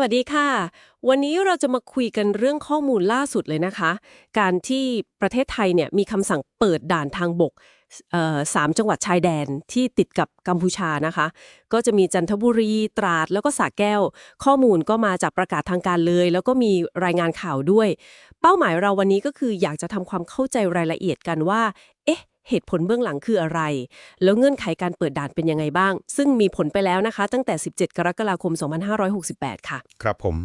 วัสดีค่ะ วันนี้เราจะมาคุยกันเรื่องข้อมูลล่าสุดเลยนะคะ การที่ประเทศไทยเนี่ยมีคำสั่งเปิดด่านทางบกสามจังหวัดชายแดนที่ติดกับกัมพูชานะคะ ก็จะมีจันทบุรีตราดแล้วก็สระแก้ว ข้อมูลก็มาจากประกาศทางการเลย แล้วก็มีรายงานข่าวด้วย เป้าหมายเราวันนี้ก็คืออยากจะทำความเข้าใจรายละเอียดกันว่า เอ๊ะ เหตุผลเบื้องหลังคืออะไร แล้วเงื่อนไขการเปิดด่านเป็นยังไงบ้าง ซึ่งมีผลไปแล้วนะคะ ตั้งแต่ 17 กรกฎาคม 2568 ค่ะ ครับผม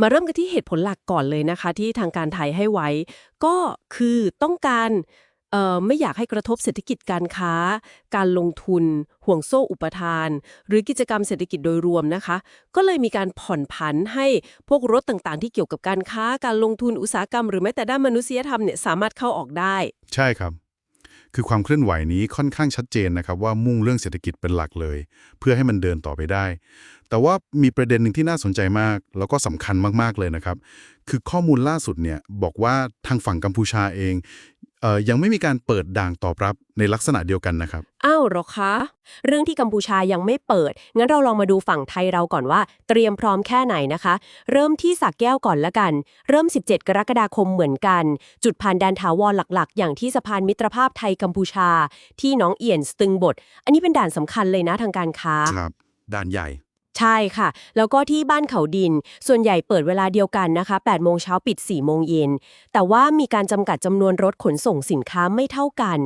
มาเริ่มกันที่เหตุผลหลักก่อนเลยนะคะ ที่ทางการไทยให้ไว้ ก็คือต้องการเอ่อไม่อยากให้กระทบเศรษฐกิจการค้า การลงทุน ห่วงโซ่อุปทาน หรือกิจกรรมเศรษฐกิจโดยรวมนะคะ ก็เลยมีการผ่อนผันให้พวกรถต่างๆ ที่เกี่ยวกับการค้า การลงทุนอุตสาหกรรม หรือแม้แต่ด้านมนุษยธรรมเนี่ยสามารถเข้าออกได้ ใช่ครับ คือความเคลื่อนไหวนี้ค่อนข้างชัดเจนนะครับว่ามุ่งเรื่องเศรษฐกิจเป็นหลักเลย เพื่อให้มันเดินต่อไปได้ แต่ว่ามีประเด็นหนึ่งที่น่าสนใจมาก แล้วก็สำคัญมากๆเลยนะครับ คือข้อมูลล่าสุดเนี่ยบอกว่าทางฝั่งกัมพูชาเอง ยังไม่มีการเปิดด่านตอบรับในลักษณะเดียวกันนะครับ อ้าวเหรอคะ เรื่องที่กัมพูชายังไม่เปิด งั้นเราลองมาดูฝั่งไทยเราก่อนว่า เตรียมพร้อมแค่ไหนนะคะ เริ่มที่สักแก้วก่อนละกัน เริ่ม 17 กรกฎาคมเหมือนกัน จุดผ่านแดนถาวรหลักๆ อย่างที่สะพานมิตรภาพไทยกัมพูชา ที่หน้องเอี่ยนสตึงบท อันนี้เป็นด่านสำคัญเลยนะทางการค้า ครับ ด่านใหญ่ ใช่ค่ะ แล้วก็ที่บ้านเขาดิน ส่วนใหญ่เปิดเวลาเดียวกันนะคะ8โมงเช้าปิด4โมงเย็น แต่ว่ามีการจำกัดจำนวนรถขนส่งสินค้าไม่เท่ากัน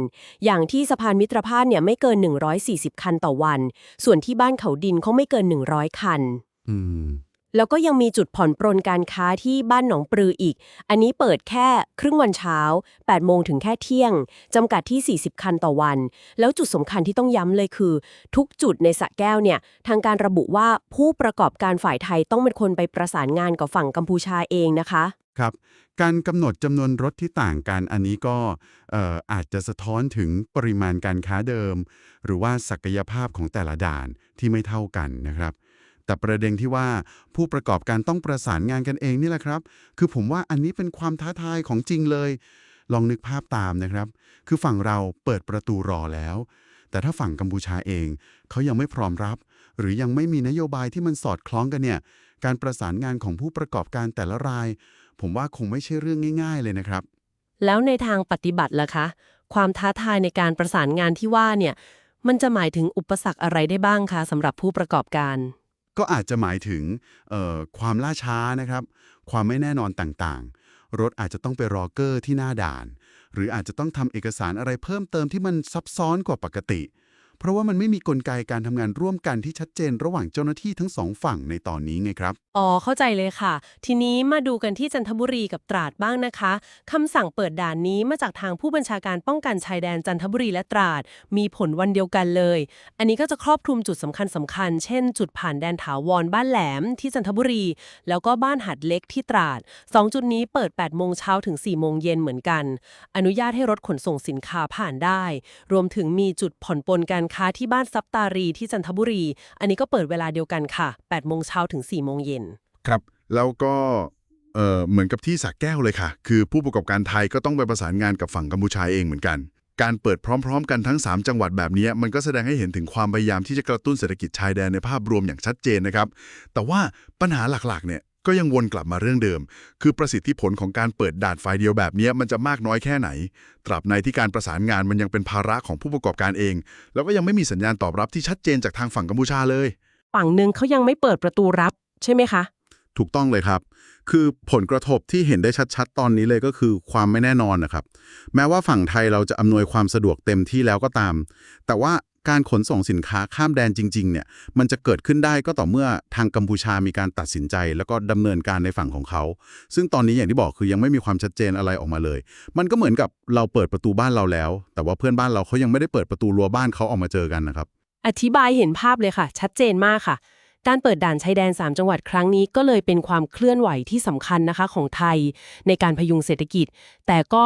อย่างที่สะพานมิตรภาพเนี่ยไม่เกิน 140 คันต่อวัน ส่วนที่บ้านเขาดินเขาไม่เกิน 100 คัน อืม แล้วก็ยังมีจุดผ่อนปรนการค้าที่บ้านหนองปลืออีก อันนี้เปิดแค่ครึ่งวันเช้า 8 โมงถึงแค่เที่ยง จำกัดที่ 40 คันต่อวัน แล้วจุดสำคัญที่ต้องย้ำเลยคือ ทุกจุดในสะแก้วเนี่ย ทางการระบุว่าผู้ประกอบการฝ่ายไทยต้องเป็นคนไปประสานงานกับฝั่งกัมพูชาเองนะคะ ครับ การกำหนดจำนวนรถที่ต่างกันอันนี้ก็อาจจะสะท้อนถึงปริมาณการค้าเดิม หรือว่าศักยภาพของแต่ละด่านที่ไม่เท่ากันนะครับ แต่ประเด็นที่ว่าผู้ประกอบการต้องประสานงานกันเองนี่แหละครับ คือผมว่าอันนี้เป็นความท้าทายของจริงเลย ลองนึกภาพตามนะครับ คือฝั่งเราเปิดประตูรอแล้ว แต่ถ้าฝั่งกัมพูชาเองเขายังไม่พร้อมรับ หรือยังไม่มีนโยบายที่มันสอดคล้องกันเนี่ย การประสานงานของผู้ประกอบการแต่ละราย ผมว่าคงไม่ใช่เรื่องง่าย ๆ เลยนะครับ แล้วในทางปฏิบัติล่ะคะ ความท้าทายในการประสานงานที่ว่าเนี่ยมันจะหมายถึงอุปสรรคอะไรได้บ้างคะสำหรับผู้ประกอบการ ก็อาจจะหมายถึงเอ่อความล่าช้านะครับ ความไม่แน่นอนต่างๆ รถอาจจะต้องไปรอเกอร์ที่หน้าด่าน หรืออาจจะต้องทำเอกสารอะไรเพิ่มเติมที่มันซับซ้อนกว่าปกติ เพราะว่ามันไม่มีกลไกการทำงานร่วมกันที่ชัดเจนระหว่างเจ้าหน้าที่ทั้งสองฝั่งในตอนนี้ไงครับ อ๋อ เข้าใจเลยค่ะ ทีนี้มาดูกันที่จันทบุรีกับตราดบ้างนะคะคำสั่งเปิดด่านนี้มาจากทางผู้บัญชาการป้องกันชายแดนจันทบุรีและตราด มีผลวันเดียวกันเลย อันนี้ก็จะครอบคลุมจุดสำคัญสำคัญ เช่น จุดผ่านแดนถาวรบ้านแหลมที่จันทบุรี แล้วก็บ้านหัดเล็กที่ตราดสองจุดนี้เปิด8โมงเช้าถึง4โมงเย็นเหมือนกัน อนุญาตให้รถขนส่งสินค้าผ่านได้ รวมถึงมีจุดผ่อนปลนการค้าที่บ้านซับตารีที่จันทบุรี อันนี้ก็เปิดเวลาเดียวกันค่ะ8โมงเช้าถึง4โมงเย็นครับ แล้วก็เอ่อเหมือนกับที่สระแก้วเลยค่ะ คือผู้ประกอบการไทยก็ต้องไปประสานงานกับฝั่งกัมพูชาเองเหมือนกัน การเปิดพร้อม ๆ กันทั้ง 3 จังหวัดแบบนี้ มันก็แสดงให้เห็นถึงความพยายามที่จะกระตุ้นเศรษฐกิจชายแดนในภาพรวมอย่างชัดเจนนะครับ แต่ว่าปัญหาหลักๆเนี่ย ก็ยังวนกลับมาเรื่องเดิม คือประสิทธิผลของการเปิดด่านไฟเดียวแบบนี้มันจะมากน้อยแค่ไหน ตราบในที่การประสานงานมันยังเป็นภาระของผู้ประกอบการเอง แล้วก็ยังไม่มีสัญญาณตอบรับที่ชัดเจนจากทางฝั่งกัมพูชาเลย ฝั่งหนึ่งเขายังไม่เปิดประตูรับใช่ไหมคะ ถูกต้องเลยครับ คือผลกระทบที่เห็นได้ชัดๆ ตอนนี้เลยก็คือความไม่แน่นอนนะครับ แม้ว่าฝั่งไทยเราจะอำนวยความสะดวกเต็มที่แล้วก็ตาม แต่ว่า การขนส่งสินค้าข้ามแดนจริงๆเนี่ยมันจะเกิดขึ้นได้ก็ต่อเมื่อทางกัมพูชามีการตัดสินใจ แล้วก็ดำเนินการในฝั่งของเขา ซึ่งตอนนี้อย่างที่บอกคือยังไม่มีความชัดเจนอะไรออกมาเลย มันก็เหมือนกับเราเปิดประตูบ้านเราแล้ว แต่ว่าเพื่อนบ้านเราเขายังไม่ได้เปิดประตูรั้วบ้านเขาออกมาเจอกันนะครับอธิบายเห็นภาพเลยค่ะ ชัดเจนมากค่ะ การเปิดด่านชายแดน 3 จังหวัดครั้งนี้ก็เลยเป็นความเคลื่อนไหวที่สำคัญนะคะของไทยในการพยุงเศรษฐกิจ แต่ก็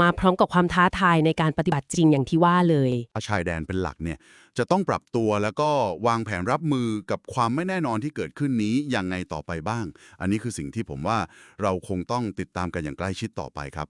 มาพร้อมกับความท้าทายในการปฏิบัติจริงอย่างที่ว่าเลยชายแดนเป็นหลักเนี่ยจะต้องปรับตัวแล้วก็วางแผนรับมือกับความไม่แน่นอนที่เกิดขึ้นนี้ยังไงต่อไปบ้าง อันนี้คือสิ่งที่ผมว่าเราคงต้องติดตามกันอย่างใกล้ชิดต่อไปครับ